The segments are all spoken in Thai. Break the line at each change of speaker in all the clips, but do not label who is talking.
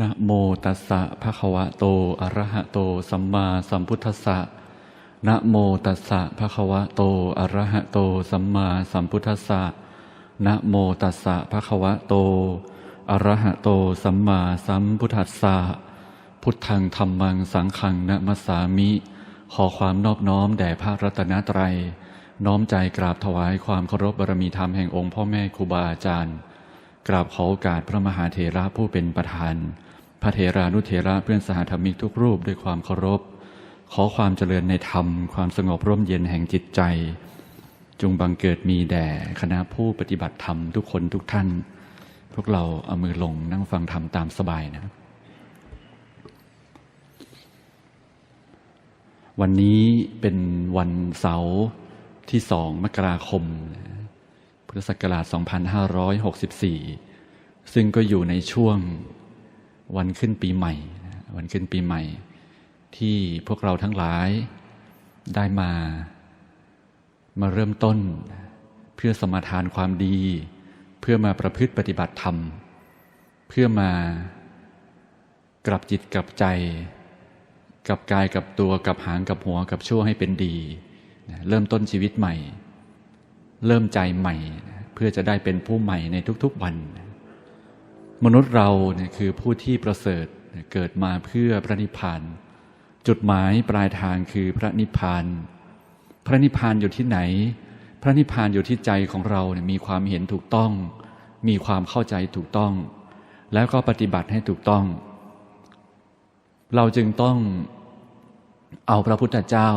นะโมตัสสะภะคะวะโต อะระหะโต สัมมาสัมพุทธัสสะนะโมตัสสะภะคะวะโต อะระหะโต สัมมาสัมพุทธัสสะนะโมตัสสะภะคะวะโต อะระหะโต สัมมาสัมพุทธัสสะ พุทธังธรรมังสังฆังนะมัสสามิ ขอความนอบน้อมแด่พระรัตนตรัย น้อมใจกราบถวายความเคารพบารมีธรรมแห่งองค์พ่อแม่ครูบาอาจารย์ กราบขอโอกาสพระมหาเถระผู้เป็นประธาน พระเถรานุเถระเพื่อนสหธรรมิกทุกรูปด้วยความเคารพ ขอความเจริญในธรรม ความสงบร่มเย็นแห่งจิตใจ จงบังเกิดมีแด่คณะผู้ปฏิบัติธรรมทุกคนทุกท่าน พวกเราเอามือลงนั่งฟังธรรมตามสบายนะ วันนี้เป็นวันเสาร์ที่สองมกราคม พุทธศักราช 2564 ซึ่งก็อยู่ในช่วง วันขึ้นปีใหม่ วันขึ้นปีใหม่ ที่พวกเราทั้งหลายได้มา มาเริ่มต้น เพื่อสมาทานความดี เพื่อมาประพฤติปฏิบัติธรรม เพื่อมากลับจิตกลับใจ กับกายกับตัวกับหางกับหัวกับชั่วให้เป็นดี เริ่มต้นชีวิตใหม่ เริ่มใจใหม่ เพื่อจะได้เป็นผู้ใหม่ในทุกๆวัน มนุษย์เราเนี่ยคือผู้ที่ประเสริฐเกิดมาเพื่อพระนิพพานจุดหมายปลายทางคือพระนิพพานพระนิพพานอยู่ที่ไหน พระนิพพานอยู่ที่ใจของเราเนี่ยมีความเห็นถูกต้อง มีความเข้าใจถูกต้อง แล้วก็ปฏิบัติให้ถูกต้อง เราจึงต้องเอาพระพุทธเจ้า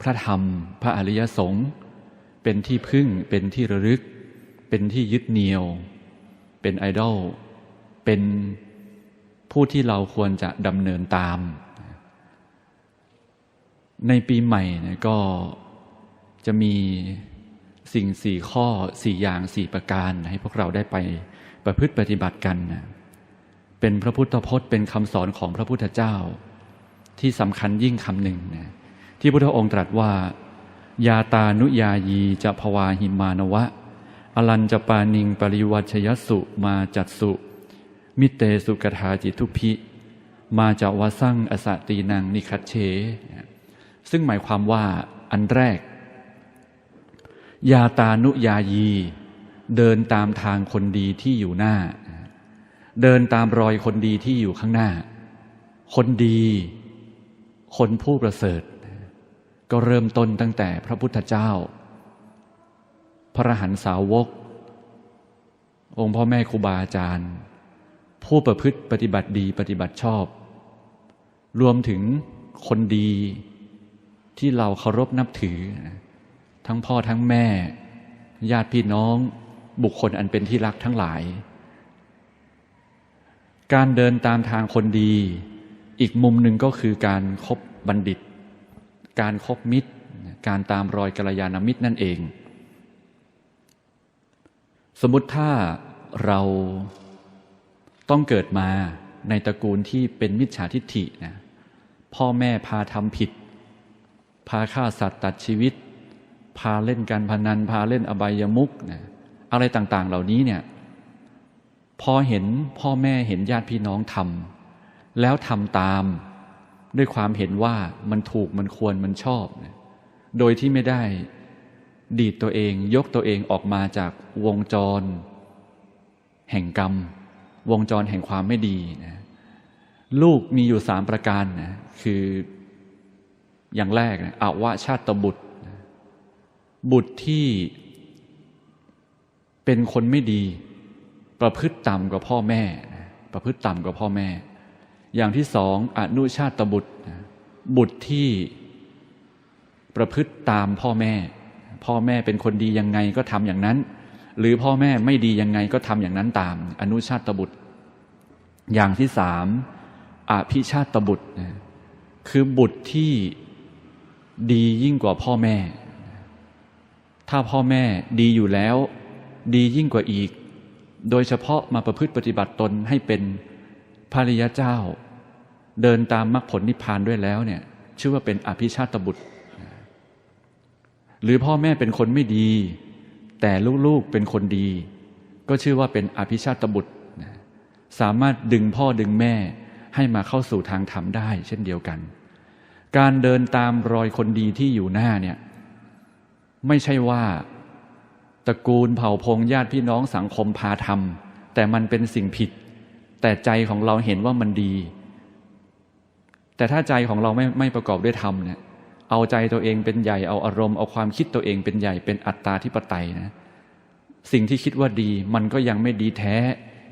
พระธรรม พระอริยสงฆ์เป็นที่พึ่งเป็นที่ระลึก เป็นที่ยึดเหนี่ยว เป็นไอดอล เป็นผู้ที่เราควรจะดำเนินตาม ในปีใหม่เนี่ยก็จะมีสิ่งสี่ข้อสี่อย่างสี่ประการ ให้พวกเราได้ไปประพฤติปฏิบัติกันนะเป็นพระพุทธพจน์เป็นคำสอนของพระพุทธเจ้า ที่สำคัญยิ่งคำหนึ่งนะที่พระองค์ตรัสว่า ยาตานุยายีจะภวาหิมานวะ อลันจะปานิงปริวัชยสุมาจัดสุ มิเตสุกถาจิทุพิมาจะวสังอสตีนังนิคัตเช ซึ่งหมายความว่าอันแรก ยาตานุยายี เดินตามทางคนดีที่อยู่หน้า เดินตามรอยคนดีที่อยู่ข้างหน้า คนดี คนผู้ประเสริฐ ก็เริ่มต้นตั้งแต่พระพุทธเจ้า พระหันสาวก องค์พ่อแม่ครูบาอาจารย์ ผู้ประพฤติปฏิบัติดีปฏิบัติชอบ รวมถึงคนดีที่เราเคารพนับถือ ทั้งพ่อทั้งแม่ ญาติพี่น้อง บุคคลอันเป็นที่รักทั้งหลาย การเดินตามทางคนดี อีกมุมหนึ่งก็คือการครบบัณฑิต การครบมิตร การตามรอยกัลยาณมิตรนั่นเอง สมมติถ้าเรา ต้องเกิดมาในตระกูลที่เป็นมิจฉาทิฏฐินะพ่อแม่พาทำผิด พาฆ่าสัตว์ตัดชีวิต พาเล่นการพนัน พาเล่นอบายมุกนะอะไรต่างๆ เหล่านี้เนี่ยพอเห็นพ่อแม่เห็นญาติพี่น้องทำแล้วทำตามด้วยความเห็นว่ามันถูกมันควรมันชอบนะโดยที่ไม่ได้ดีดตัวเองยกตัวเองออกมาจากวงจร แห่งกรรม วงจรแห่งความไม่ดีนะลูกมีอยู่สามประการนะคืออย่างแรกนะอาวะชาติบุตรบุตรที่เป็นคนไม่ดี ประพฤติต่ำกว่าพ่อแม่ประพฤติต่ำกว่าพ่อแม่ อย่างที่สองอนุชาตบุตรบุตรที่ประพฤติตามพ่อแม่ พ่อแม่เป็นคนดียังไงก็ทำอย่างนั้น หรือพ่อแม่ไม่ดียังไงก็ทำอย่างนั้นตาม อนุชาตบุตร อย่างที่สามอภิชาตบุตร คือบุตรที่ดียิ่งกว่าพ่อแม่ ถ้าพ่อแม่ดีอยู่แล้ว ดียิ่งกว่าอีก โดยเฉพาะมาประพฤติปฏิบัติตนให้เป็นภริยาเจ้า เดินตามมรรคผลนิพพานด้วยแล้วเนี่ยชื่อว่าเป็นอภิชาตบุตร หรือพ่อแม่เป็นคนไม่ดี แต่ลูกๆเป็นคนดี ก็ชื่อว่าเป็นอภิชาตบุตร สามารถดึงพ่อดึงแม่ให้มาเข้าสู่ทางธรรมได้ เช่นเดียวกัน การเดินตามรอยคนดีที่อยู่หน้าเนี่ยไม่ใช่ว่าตระกูลเผ่าพงญาติพี่น้องสังคมพาทำแต่มันเป็นสิ่งผิด แต่ใจของเราเห็นว่ามันดี แต่ถ้าใจของเราไม่ไม่ประกอบด้วยธรรมเนี่ย เอาใจตัวเองเป็นใหญ่เอาอารมณ์เอาความคิดตัวเองเป็นใหญ่เป็นอัตตาธิปไตยนะสิ่งที่คิดว่าดีมันก็ยังไม่ดีแท้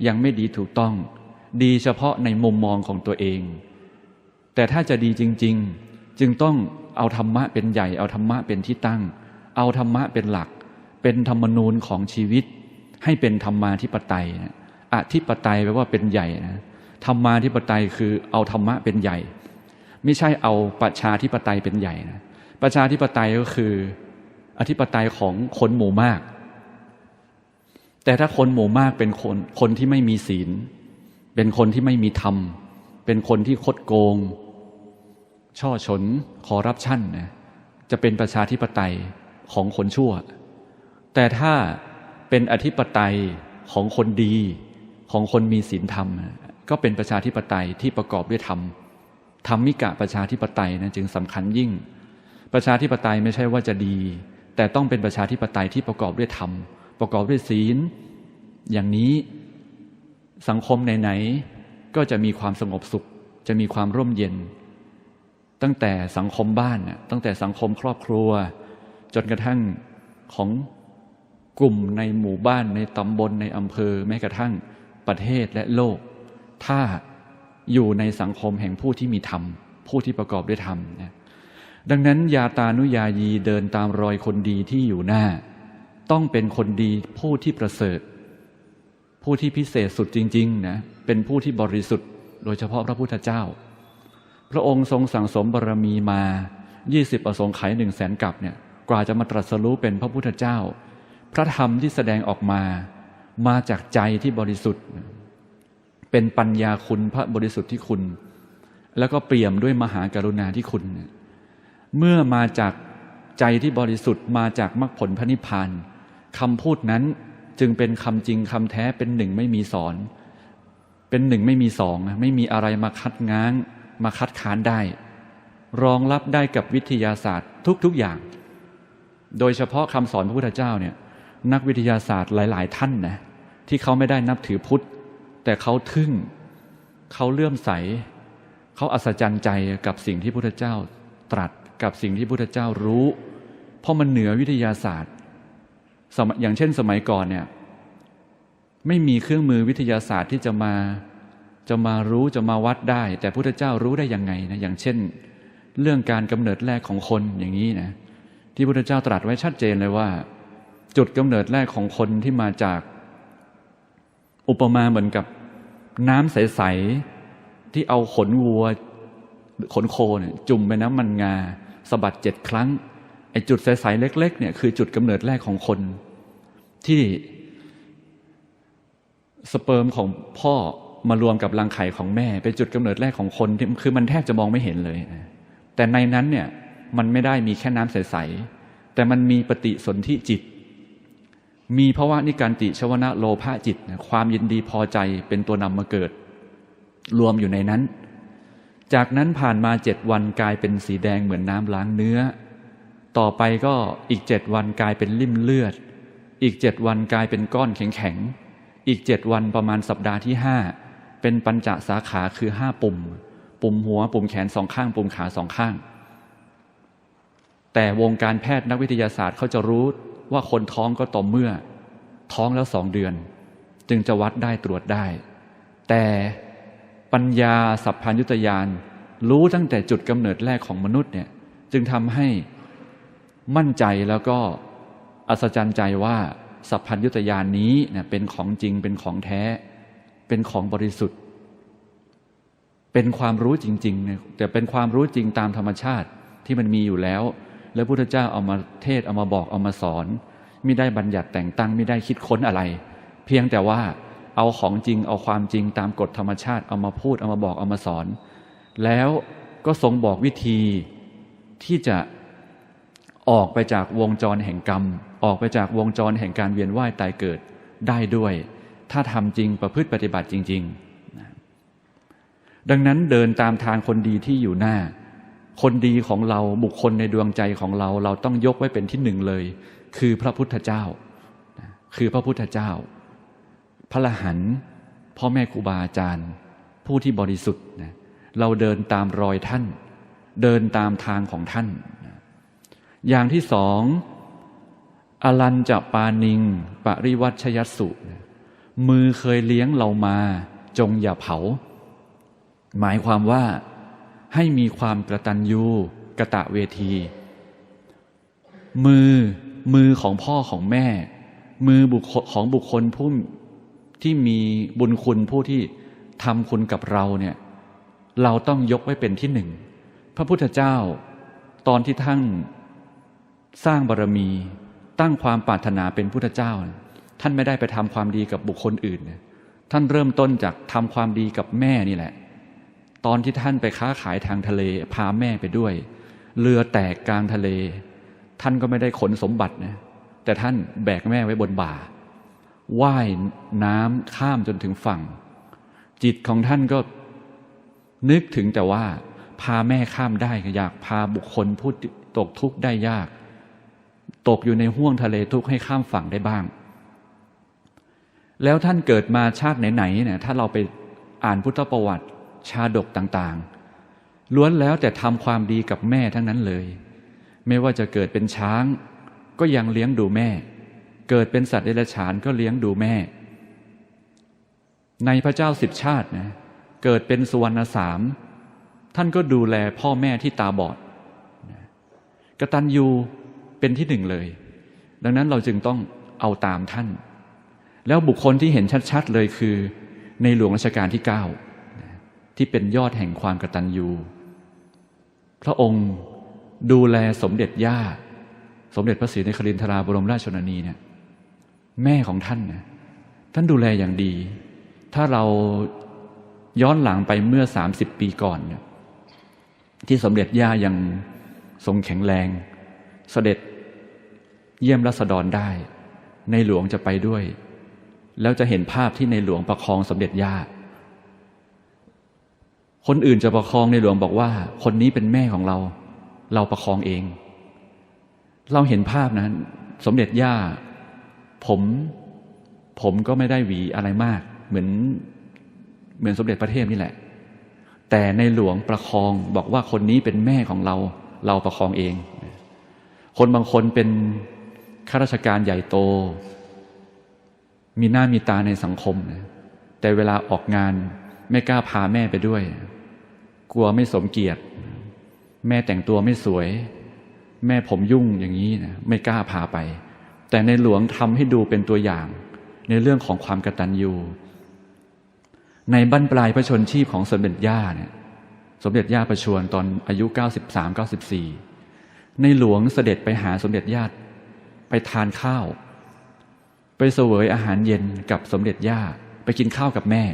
ยังไม่ดีถูกต้อง ดีเฉพาะในมุมมองของตัวเอง แต่ถ้าจะดีจริง ๆ จึงต้องเอาธรรมะเป็นใหญ่ เอาธรรมะเป็นที่ตั้ง เอาธรรมะเป็นหลัก เป็นธรรมนูญของชีวิต ให้เป็นธรรมาธิปไตยนะอธิปไตยแปลว่าเป็นใหญ่นะธรรมาธิปไตยคือเอาธรรมะเป็นใหญ่ ไม่ใช่เอาประชาธิปไตยเป็นใหญ่นะประชาธิปไตยก็คือ อธิปไตยของคนหมู่มาก แต่ถ้าคนหมู่มากเป็นคนคนที่ไม่มีศีล เป็นคนที่ไม่มีธรรม เป็นคนที่คดโกง ช่อฉนคอร์รัปชันนะจะเป็นประชาธิปไตยของคนชั่ว แต่ถ้าเป็นอธิปไตยของคนดี ของคนมีศีลธรรม ก็เป็นประชาธิปไตยที่ประกอบด้วยธรรม ธรรมิกะประชาธิปไตยนะจึงสำคัญยิ่ง ประชาธิปไตยไม่ใช่ว่าจะดี แต่ต้องเป็นประชาธิปไตยที่ประกอบด้วยธรรม ประกอบด้วยศีล อย่างนี้สังคมไหนๆก็จะมีความสงบสุข จะมีความร่มเย็น ตั้งแต่สังคมบ้านตั้งแต่สังคมครอบครัว จนกระทั่งของกลุ่มในหมู่บ้านในตำบลในอำเภอแม้กระทั่งประเทศและโลก ถ้า อยู่ในสังคมแห่งผู้ที่มีธรรม ผู้ที่ประกอบด้วยธรรมนะดังนั้นยาตานุยายีเดินตามรอยคนดีที่อยู่หน้า ต้องเป็นคนดีผู้ที่ประเสริฐ ผู้ที่พิเศษสุดจริงๆนะเป็นผู้ที่บริสุทธิ์ โดยเฉพาะพระพุทธเจ้า พระองค์ทรงสั่งสมบารมีมา 20 ประสงค์ไขหนึ่งแสนกับเนี่ยกว่าจะมาตรัสรู้เป็นพระพุทธเจ้า พระธรรมที่แสดงออกมา มาจากใจที่บริสุทธิ์ เป็นปัญญาคุณพระบริสุทธิ์ที่คุณ แล้วก็เปี่ยมด้วยมหากรุณาที่คุณ เมื่อมาจากใจที่บริสุทธิ์มาจากมรรคผลพระนิพพานคำพูดนั้นจึงเป็นคำจริงคำแท้เป็นหนึ่งไม่มีสอน เป็นหนึ่งไม่มีสองไม่มีอะไรมาคัดง้าง มาคัดค้านได้ รองรับได้กับวิทยาศาสตร์ทุก ๆอย่าง โดยเฉพาะคำสอนพระพุทธเจ้าเนี่ยนักวิทยาศาสตร์หลาย ๆ ท่านนะที่เขาไม่ได้นับถือพุทธ แต่เขาทึ่ง เขาเลื่อมใส เขาอัศจรรย์ใจกับสิ่งที่พุทธเจ้าตรัสกับสิ่งที่พุทธเจ้ารู้ เพราะมันเหนือวิทยาศาสตร์สอย่างเช่นสมัยก่อนเนี่ยไม่มีเครื่องมือวิทยาศาสตร์ที่จะมาจะมารู้จะมาวัดได้ แต่พุทธเจ้ารู้ได้ยังไงนะอย่างเช่น เรื่องการกำเนิดแรกของคนอย่างนี้นะที่พุทธเจ้าตรัสไว้ชัดเจนเลยว่า จุดกำเนิดแรกของคนที่มาจาก อุปมาเหมือนกับน้ำใส ๆ ที่เอาขนวัว ขนโคเนี่ยจุ่มไปน้ำมันงาสะบัดเจ็ดครั้งไอ้จุดใส ๆ เล็ก ๆ เนี่ยคือจุดกำเนิดแรกของคน ที่สเปิร์มของพ่อมารวมกับรังไข่ของแม่ เป็นจุดกำเนิดแรกของคนที่คือมันแทบจะมองไม่เห็นเลยแต่ในนั้นเนี่ยมันไม่ได้มีแค่น้ำใส ๆ แต่มันมีปฏิสนธิจิต มีภาวะนิการติชวนะโลภะจิต ความยินดีพอใจเป็นตัวนำมาเกิด รวมอยู่ในนั้น จากนั้นผ่านมาเจ็ดวันกลายเป็นสีแดงเหมือนน้ำล้างเนื้อ ต่อไปก็อีกเจ็ดวันกลายเป็นลิ่มเลือด อีกเจ็ดวันกลายเป็นก้อนแข็งๆ อีกเจ็ดวันประมาณสัปดาห์ที่ห้าเป็นปัญจสาขาคือห้าปุ่ม ปุ่มหัวปุ่มแขนสองข้าง ปุ่มขาสองข้าง แต่วงการแพทย์นักวิทยาศาสตร์เขาจะรู้ ว่าคนท้องก็ต่อเมื่อ ท้องแล้วสองเดือน จึงจะวัดได้ตรวจได้ แต่ปัญญาสัพพัญยุตยานรู้ตั้งแต่จุดกำเนิดแรกของมนุษย์เนี่ยจึงทำให้มั่นใจแล้วก็อัศจรรย์ใจว่าสัพพัญยุตยานนี้เนี่ยเป็นของจริงเป็นของแท้ เป็นของบริสุทธิ์ เป็นความรู้จริงๆเนี่ยแต่เป็นความรู้จริงตามธรรมชาติที่มันมีอยู่แล้ว แล้วพุทธเจ้าเอามาเทศเอามาบอกเอามาสอนไม่ได้บัญญัติแต่งตั้งไม่ได้คิดค้นอะไร เพียงแต่ว่าเอาของจริงเอาความจริงตามกฎธรรมชาติเอามาพูดเอามาบอกเอามาสอน แล้วก็ทรงบอกวิธีที่จะออกไปจากวงจรแห่งกรรม ออกไปจากวงจรแห่งการเวียนว่ายตายเกิดได้ด้วย ถ้าทำจริงประพฤติปฏิบัติจริง ๆ ดังนั้นเดินตามทางคนดีที่อยู่หน้า คนดีของเราบุคคลในดวงใจของเรา เราต้องยกไว้เป็นที่หนึ่งเลย คือพระพุทธเจ้า คือพระพุทธเจ้า พระละหันพ่อแม่ครูบาอาจารย์ ผู้ที่บริสุทธิ์นะเราเดินตามรอยท่าน เดินตามทางของท่าน อย่างที่สองอลันจะปานิง ปริวัชยสุ มือเคยเลี้ยงเรามา จงอย่าเผา หมายความว่า ให้มีความกระตันยูกระตะเวที มือมือของพ่อของแม่ มือบุคคลของบุคคลผู้ที่มีบุญคุณผู้ที่ทำคุณกับเราเนี่ย เราต้องยกไว้เป็นที่หนึ่ง พระพุทธเจ้า ตอนที่ท่านสร้างบารมี ตั้งความปรารถนาเป็นพุทธเจ้า ท่านไม่ได้ไปทำความดีกับบุคคลอื่น ท่านเริ่มต้นจากทำความดีกับแม่นี่แหละ ตอนที่ท่านไปค้าขายทางทะเล พาแม่ไปด้วย เรือแตกกลางทะเล ท่านก็ไม่ได้ขนสมบัตินะแต่ท่านแบกแม่ไว้บนบ่าว่ายน้ำข้ามจนถึงฝั่ง จิตของท่านก็นึกถึงแต่ว่า พาแม่ข้ามได้อยากพาบุคคลผู้ตกทุกข์ได้ยาก ตกอยู่ในห้วงทะเลทุกข์ให้ข้ามฝั่งได้บ้าง แล้วท่านเกิดมาชาติไหนๆเนี่ยถ้าเราไปอ่านพุทธประวัติ ชาดกต่างๆ ล้วนแล้วแต่ทำความดีกับแม่ทั้งนั้นเลย ไม่ว่าจะเกิดเป็นช้าง ก็ยังเลี้ยงดูแม่ เกิดเป็นสัตว์เดรัจฉานก็เลี้ยงดูแม่ ในพระเจ้าสิบชาตินะเกิดเป็นสุวรรณสาม ท่านก็ดูแลพ่อแม่ที่ตาบอดกตัญญูเป็นที่หนึ่งเลย ดังนั้นเราจึงต้องเอาตามท่าน แล้วบุคคลที่เห็นชัด ๆ เลยคือ ในหลวงรัชกาลที่เก้า ที่เป็นยอดแห่งความกตัญญูพระองค์ดูแลสมเด็จย่า สมเด็จพระศรีนครินทราบรมราชชนนีเนี่ยแม่ของท่านนะท่านดูแลอย่างดี ถ้าเราย้อนหลังไปเมื่อสามสิบปีก่อนเนี่ยที่สมเด็จย่ายังทรงแข็งแรงเสด็จเยี่ยมรัษฎรได้ ในหลวงจะไปด้วย แล้วจะเห็นภาพที่ในหลวงประคองสมเด็จย่า คนอื่นจะประคองในหลวงบอกว่า คนนี้เป็นแม่ของเรา เราประคองเอง เราเห็นภาพนั้นสมเด็จย่า ผม ผมก็ไม่ได้หวีอะไรมาก เหมือน เหมือนสมเด็จพระเทพนี่แหละ แต่ในหลวงประคองบอกว่าคนนี้เป็นแม่ของเรา เราประคองเอง คนบางคนเป็นข้าราชการใหญ่โต มีหน้ามีตาในสังคมนะแต่เวลาออกงานไม่กล้าพาแม่ไปด้วย กลัวไม่สมเกียรติ แม่แต่งตัวไม่สวย แม่ผมยุ่งอย่างนี้นะไม่กล้าพาไป แต่ในหลวงทำให้ดูเป็นตัวอย่าง ในเรื่องของความกตัญญูในบั้นปลายพระชนชีพของสมเด็จย่าเนี่ยสมเด็จย่าประชวรตอนอายุ 93 94 ในหลวงเสด็จไปหาสมเด็จญาติไปทานข้าว ไปเสวยอาหารเย็นกับสมเด็จย่า ไปกินข้าวกับแม่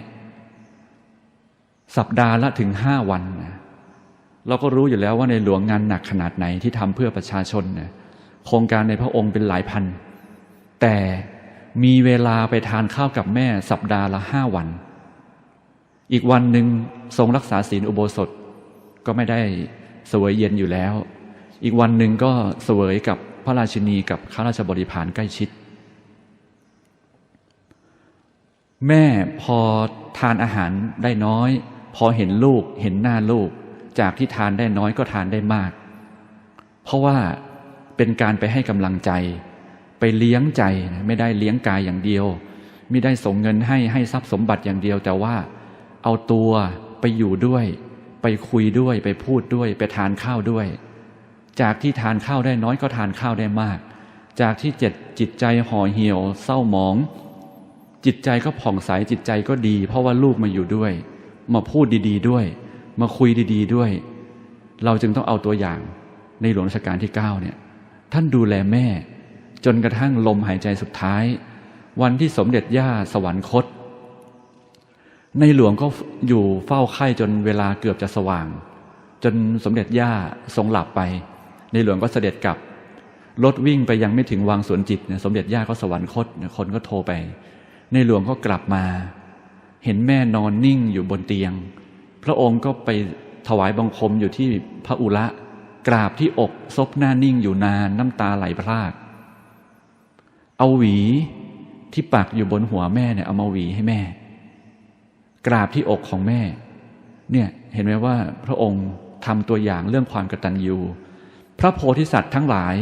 สัปดาห์ละถึงห้าวันนะเราก็รู้อยู่แล้วว่าในหลวงงานหนักขนาดไหนที่ทำเพื่อประชาชนนะโครงการในพระองค์เป็นหลายพัน แต่มีเวลาไปทานข้าวกับแม่สัปดาห์ละห้าวัน อีกวันหนึ่งทรงรักษาศีลอุโบสถก็ไม่ได้เสวยเย็นอยู่แล้ว อีกวันหนึ่งก็เสวยกับพระราชินีกับข้าราชบริพารใกล้ชิด แม่พอทานอาหารได้น้อย พอเห็นลูกเห็นหน้าลูก จากที่ทานได้น้อยก็ทานได้มาก เพราะว่าเป็นการไปให้กำลังใจ ไปเลี้ยงใจไม่ได้เลี้ยงกายอย่างเดียว ไม่ได้ส่งเงินให้ให้ทรัพย์สมบัติอย่างเดียว แต่ว่าเอาตัวไปอยู่ด้วย ไปคุยด้วยไปพูดด้วย ไปทานข้าวด้วย จากที่ทานข้าวได้น้อยก็ทานข้าวได้มาก จากที่เจ็ดจิตใจห่อเหี่ยว เศร้าหมอง จิตใจก็ผ่องใสจิตใจก็ดี เพราะว่าลูกมาอยู่ด้วย มาพูดดี ๆ ด้วย มาคุยดี ๆ ด้วย เราจึงต้องเอาตัวอย่างในหลวงรัชกาลที่เก้าเนี่ยท่านดูแลแม่ จนกระทั่งลมหายใจสุดท้าย วันที่สมเด็จย่าสวรรคต ในหลวงก็อยู่เฝ้าไข้จนเวลาเกือบจะสว่าง จนสมเด็จย่าทรงหลับไป ในหลวงก็เสด็จกลับรถวิ่งไปยังไม่ถึงวังสวนจิตเนี่ยสมเด็จย่าก็สวรรคตคนก็โทรไป ในหลวงก็กลับมา เห็นแม่นอนนิ่งอยู่บนเตียง พระองค์ก็ไปถวายบังคมอยู่ที่พระอุระ กราบที่อกซบหน้านิ่งอยู่นานน้ำตาไหลพราก เอาหวีที่ปักอยู่บนหัวแม่เนี่ยเอามาหวีให้แม่ กราบที่อกของแม่ เนี่ยเห็นไหมว่าพระองค์ทำตัวอย่างเรื่องความกตัญญูพระโพธิสัตว์ทั้งหลาย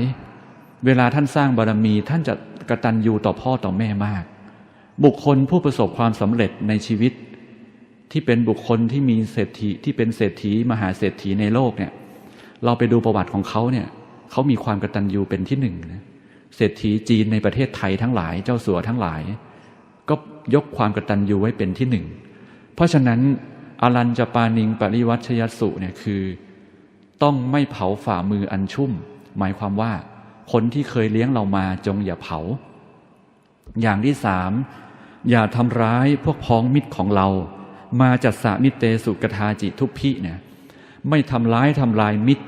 เวลาท่านสร้างบารมีท่านจะกระตัญญูต่อพ่อต่อแม่มาก บุคคลผู้ประสบความสำเร็จในชีวิต ที่เป็นบุคคลที่มีเศรษฐีที่เป็นเศรษฐีมหาเศรษฐีในโลกเนี่ย เราไปดูประวัติของเขาเนี่ยเขามีความกระตัญญูเป็นที่หนึ่งนะเศรษฐีจีนในประเทศไทยทั้งหลายเจ้าสัวทั้งหลาย ก็ยกความกระตัญญูไว้เป็นที่หนึ่ง เพราะฉะนั้นอรัญจปานิงปริวัชยสุเนี่ยคือ ต้องไม่เผาฝ่ามืออันชุ่ม หมายความว่า คนที่เคยเลี้ยงเรามาจงอย่าเผา อย่างที่สามอย่าทำร้ายพวกพ้องมิตรของเรา มาจัดสานิเตสุกทาจิทุพพิเนี่ยไม่ทำร้ายทำลายมิตร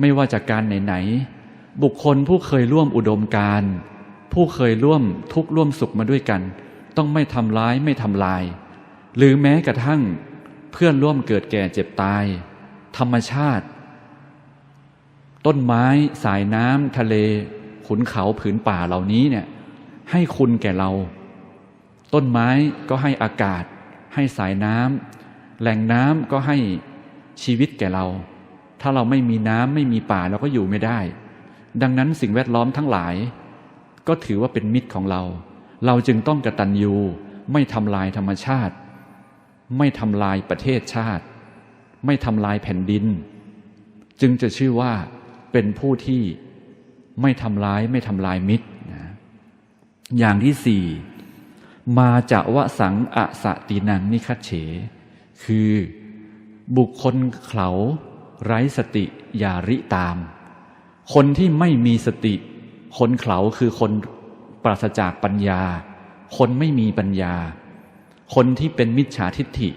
ไม่ว่าจากการไหนๆบุคคลผู้เคยร่วมอุดมการผู้เคยร่วมทุกข์ร่วมสุขมาด้วยกัน ต้องไม่ทำร้ายไม่ทำลาย หรือแม้กระทั่งเพื่อนร่วมเกิดแก่เจ็บตาย ธรรมชาติ ต้นไม้ สายน้ำทะเล ขุนเขาผืนป่าเหล่านี้เนี่ย ให้คุณแก่เรา ต้นไม้ก็ให้อากาศ ให้สายน้ำแหล่งน้ำก็ให้ชีวิตแก่เรา ถ้าเราไม่มีน้ำไม่มีป่าเราก็อยู่ไม่ได้ ดังนั้นสิ่งแวดล้อมทั้งหลาย ก็ถือว่าเป็นมิตรของเรา เราจึงต้องกระตันยูไม่ทำลายธรรมชาติ ไม่ทำลายประเทศชาติ ไม่ทำลายแผ่นดิน จึงจะชื่อว่าเป็นผู้ที่ไม่ทำร้ายไม่ทำลายมิตร อย่างที่สี่มาจะวะสังอะสะตินังนิคัตเฉ คือบุคคลเขาไร้สติอย่าริตาม คนที่ไม่มีสติ คนเขาคือคนปราศจากปัญญา คนไม่มีปัญญา คนที่เป็นมิจฉาทิฏฐิ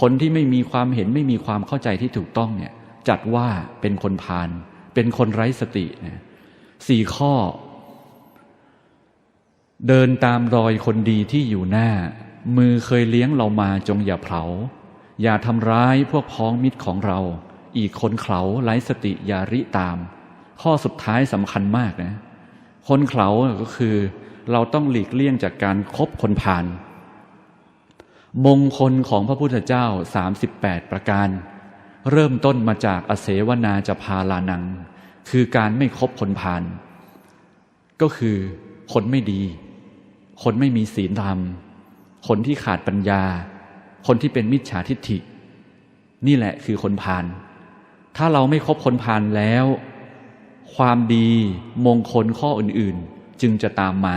คนที่ไม่มีความเห็นไม่มีความเข้าใจที่ถูกต้องเนี่ยจัดว่าเป็นคนพาลเป็นคนไร้สตินะสี่ข้อ เดินตามรอยคนดีที่อยู่หน้า มือเคยเลี้ยงเรามาจงอย่าเผา อย่าทำร้ายพวกพ้องมิตรของเรา อีกคนเขาไร้สติอย่าริตาม ข้อสุดท้ายสำคัญมากนะ คนเขาก็คือ เราต้องหลีกเลี่ยงจากการครบคนผ่าน มงคลของพระพุทธเจ้า 38 ประการ เริ่มต้นมาจากอเสวนาจะพาลานัง คือการไม่คบคนผ่าน ก็คือคนไม่ดี คนไม่มีศีลธรรม คนที่ขาดปัญญา คนที่เป็นมิจฉาทิฏฐิ นี่แหละคือคนผ่านถ้าเราไม่คบคนผ่านแล้ว ความดีมงคลข้ออื่นๆ จึงจะตามมา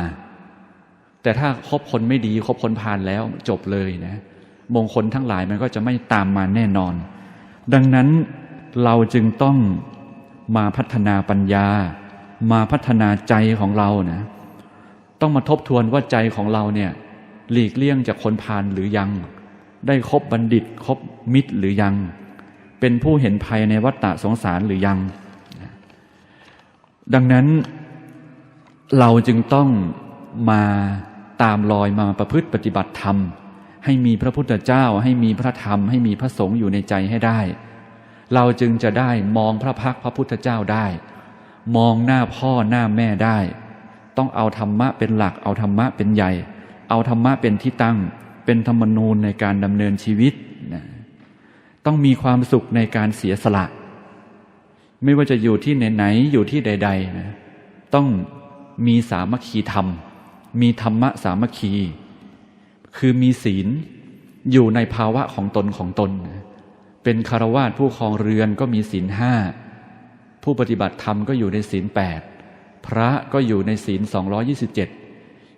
แต่ถ้าคบคนไม่ดีคบคนผ่านแล้วจบเลยนะ มงคลทั้งหลายมันก็จะไม่ตามมาแน่นอน ดังนั้นเราจึงต้องมาพัฒนาปัญญา มาพัฒนาใจของเรานะ ต้องมาทบทวนว่าใจของเราเนี่ย หลีกเลี่ยงจากคนพาลหรือยัง ได้คบบัณฑิตคบมิตรหรือยัง เป็นผู้เห็นภัยในวัฏฏะสงสารหรือยัง ดังนั้นเราจึงต้องมาตามรอยมาประพฤติปฏิบัติธรรม ให้มีพระพุทธเจ้า ให้มีพระธรรม ให้มีพระสงฆ์อยู่ในใจให้ได้ เราจึงจะได้มองพระพักพระพุทธเจ้าได้ มองหน้าพ่อหน้าแม่ได้ ต้องเอาธรรมะเป็นหลัก เอาธรรมะเป็นใหญ่ เอาธรรมะเป็นที่ตั้ง เป็นธรรมนูญในการดำเนินชีวิตนะต้องมีความสุขในการเสียสละ ไม่ว่าจะอยู่ที่ไหนๆอยู่ที่ใดๆนะต้องมีสามัคคีธรรม มีธรรมะสามัคคี คือมีศีลอยู่ในภาวะของตนของตน เป็นคารวาสผู้ครองเรือนก็มีศีลห้าผู้ปฏิบัติธรรมก็อยู่ในศีลแปด พระก็อยู่ในศีลสองยี่สิบเจ็ด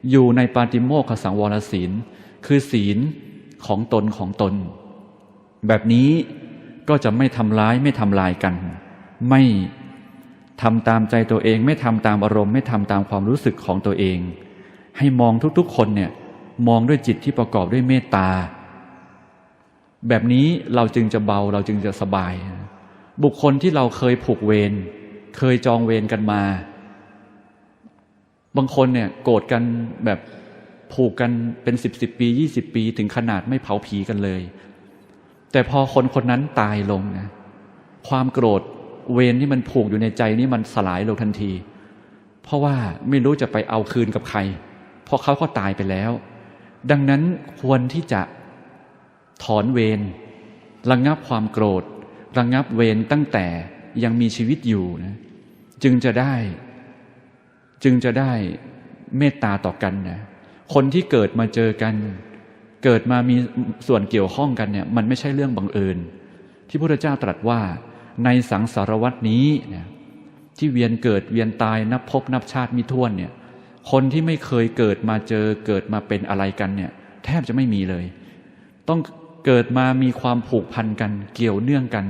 อยู่ในปาติโมกขสังวรศีล คือศีลของตนของตน แบบนี้ก็จะไม่ทำร้ายไม่ทำลายกัน ไม่ทำตามใจตัวเอง ไม่ทำตามอารมณ์ ไม่ทำตามความรู้สึกของตัวเอง ให้มองทุกๆคนเนี่ยมองด้วยจิตที่ประกอบด้วยเมตตา แบบนี้เราจึงจะเบาเราจึงจะสบาย บุคคลที่เราเคยผูกเวรเคยจองเวรกันมา บางคนเนี่ยโกรธกันแบบผูกกันเป็นสิบสิบปียี่สิบปี ถึงขนาดไม่เผาผีกันเลย แต่พอคนคนนั้นตายลงนะความโกรธเวรที่มันผูกอยู่ในใจนี่มันสลายลงทันที เพราะว่าไม่รู้จะไปเอาคืนกับใคร เพราะเขาก็ตายไปแล้ว ดังนั้นควรที่จะถอนเวรระงงับความโกรธระงงับเวรตั้งแต่ยังมีชีวิตอยู่นะจึงจะได้ จึงจะได้เมตตาต่อกันนะคนที่เกิดมาเจอกัน เกิดมามีส่วนเกี่ยวข้องกันเนี่ยมันไม่ใช่เรื่องบังเอิญ ที่พระพุทธเจ้าตรัสว่าในสังสารวัตนี้เนี่ยที่เวียนเกิดเวียนตายนับพบนับชาติมิท้วนเนี่ยคนที่ไม่เคยเกิดมาเจอเกิดมาเป็นอะไรกันเนี่ยแทบจะไม่มีเลย ต้องเกิดมามีความผูกพันกันเกี่ยวเนื่องกัน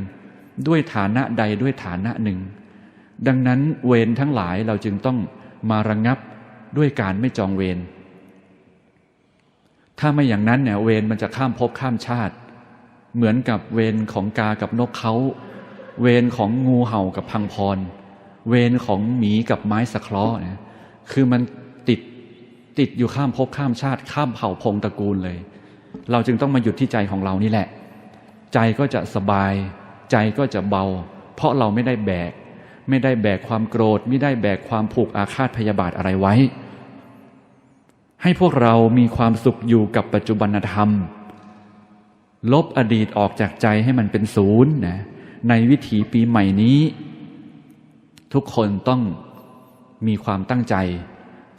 ด้วยฐานะใดด้วยฐานะหนึ่ง ดังนั้นเวรทั้งหลายเราจึงต้อง มาระงงับด้วยการไม่จองเวร ถ้าไม่อย่างนั้นเนี่ยเวรมันจะข้ามภพข้ามชาติ เหมือนกับเวรของกากับนกเขา เวรของงูเห่ากับพังพร เวรของหมีกับไม้สะเคราะห์เนี่ยคือมันติดติดอยู่ข้ามภพข้ามชาติ ข้ามเผ่าพงตระกูลเลย เราจึงต้องมาหยุดที่ใจของเรานี่แหละ ใจก็จะสบาย ใจก็จะเบา เพราะเราไม่ได้แบก ไม่ได้แบกความโกรธ ไม่ได้แบกความผูกอาฆาตพยาบาทอะไรไว้ ให้พวกเรามีความสุขอยู่กับปัจจุบันธรรม ลบอดีตออกจากใจให้มันเป็นศูนย์นะในวิถีปีใหม่นี้ ทุกคนต้องมีความตั้งใจ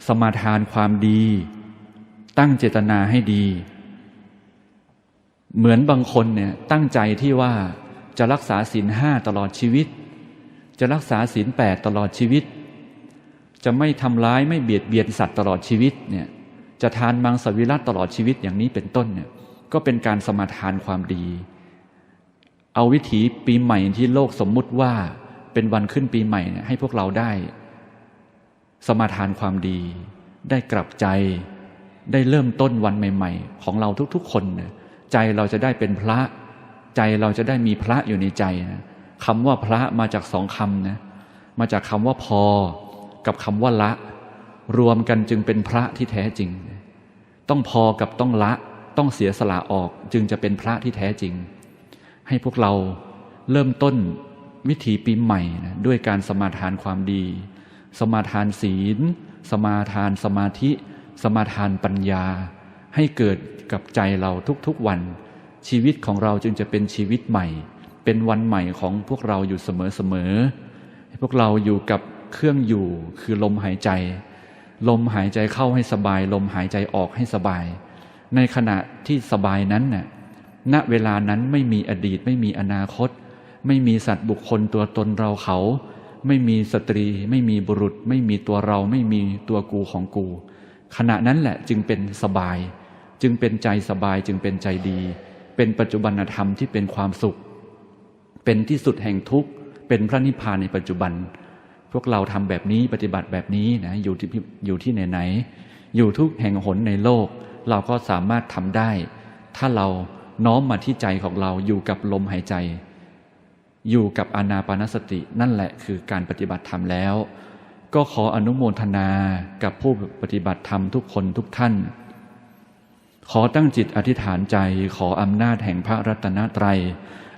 สมาทานความดี ตั้งเจตนาให้ดี เหมือนบางคนเนี่ยตั้งใจที่ว่าจะรักษาศีลห้าตลอดชีวิต จะรักษาศีลแปดตลอดชีวิต จะไม่ทำร้ายไม่เบียดเบียนสัตว์ตลอดชีวิตเนี่ยจะทานมังสวิรัตตลอดชีวิตอย่างนี้เป็นต้นเนี่ยก็เป็นการสมาทานความดี เอาวิถีปีใหม่ที่โลกสมมุติว่าเป็นวันขึ้นปีใหม่เนี่ยให้พวกเราได้ สมาทานความดี ได้กลับใจ ได้เริ่มต้นวันใหม่ ๆ ของเราทุกๆ คนเนี่ยใจเราจะได้เป็นพระ ใจเราจะได้มีพระอยู่ในใจนะ คำว่าพระมาจากสองคำนะมาจากคำว่าพอ กับคำว่าละ รวมกันจึงเป็นพระที่แท้จริง ต้องพอกับต้องละ ต้องเสียสละออกจึงจะเป็นพระที่แท้จริง ให้พวกเราเริ่มต้นวิถีปีใหม่นะด้วยการสมาทานความดี สมาทานศีล สมาทานสมาธิ สมาทานปัญญา ให้เกิดกับใจเราทุกๆวัน ชีวิตของเราจึงจะเป็นชีวิตใหม่ เป็นวันใหม่ของพวกเราอยู่เสมอๆพวกเราอยู่กับเครื่องอยู่คือลมหายใจ ลมหายใจเข้าให้สบาย ลมหายใจออกให้สบาย ในขณะที่สบายนั้นน่ะณเวลานั้นไม่มีอดีตไม่มีอนาคต ไม่มีสัตว์บุคคลตัวตนเราเขา ไม่มีสตรี ไม่มีบุรุษ ไม่มีตัวเราไม่มีตัวกูของกู ขณะนั้นแหละจึงเป็นสบาย จึงเป็นใจสบายจึงเป็นใจดี เป็นปัจจุบันธรรมที่เป็นความสุข เป็นที่สุดแห่งทุกข์เป็นพระนิพพานในปัจจุบัน พวกเราทำแบบนี้ปฏิบัติแบบนี้นะอยู่ที่อยู่ที่ไหนไหน อยู่ทุกแห่งหนในโลก เราก็สามารถทำได้ ถ้าเราน้อมมาที่ใจของเราอยู่กับลมหายใจ อยู่กับอานาปานสตินั่นแหละคือการปฏิบัติธรรมแล้ว ก็ขออนุโมทนากับผู้ปฏิบัติธรรมทุกคนทุกท่าน ขอตั้งจิตอธิษฐานใจขออำนาจแห่งพระรัตนตรัย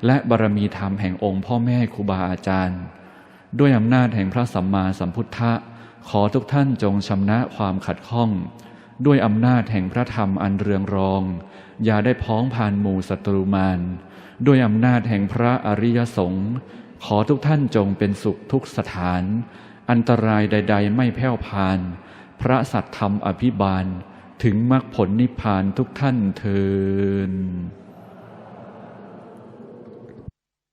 และบารมีธรรมแห่งองค์พ่อแม่ครูบาอาจารย์ ด้วยอำนาจแห่งพระสัมมาสัมพุทธะ ขอทุกท่านจงชำนะความขัดข้อง ด้วยอำนาจแห่งพระธรรมอันเรืองรอง อย่าได้พ้องผ่านหมู่ศัตรูมารด้วยอำนาจแห่งพระอริยสงฆ์ขอทุกท่านจงเป็นสุขทุกสถาน อันตรายใด ๆ ไม่แผ่วพาน พระสัตธรรมอภิบาล ถึงมรรคผลนิพพานทุกท่านเทิน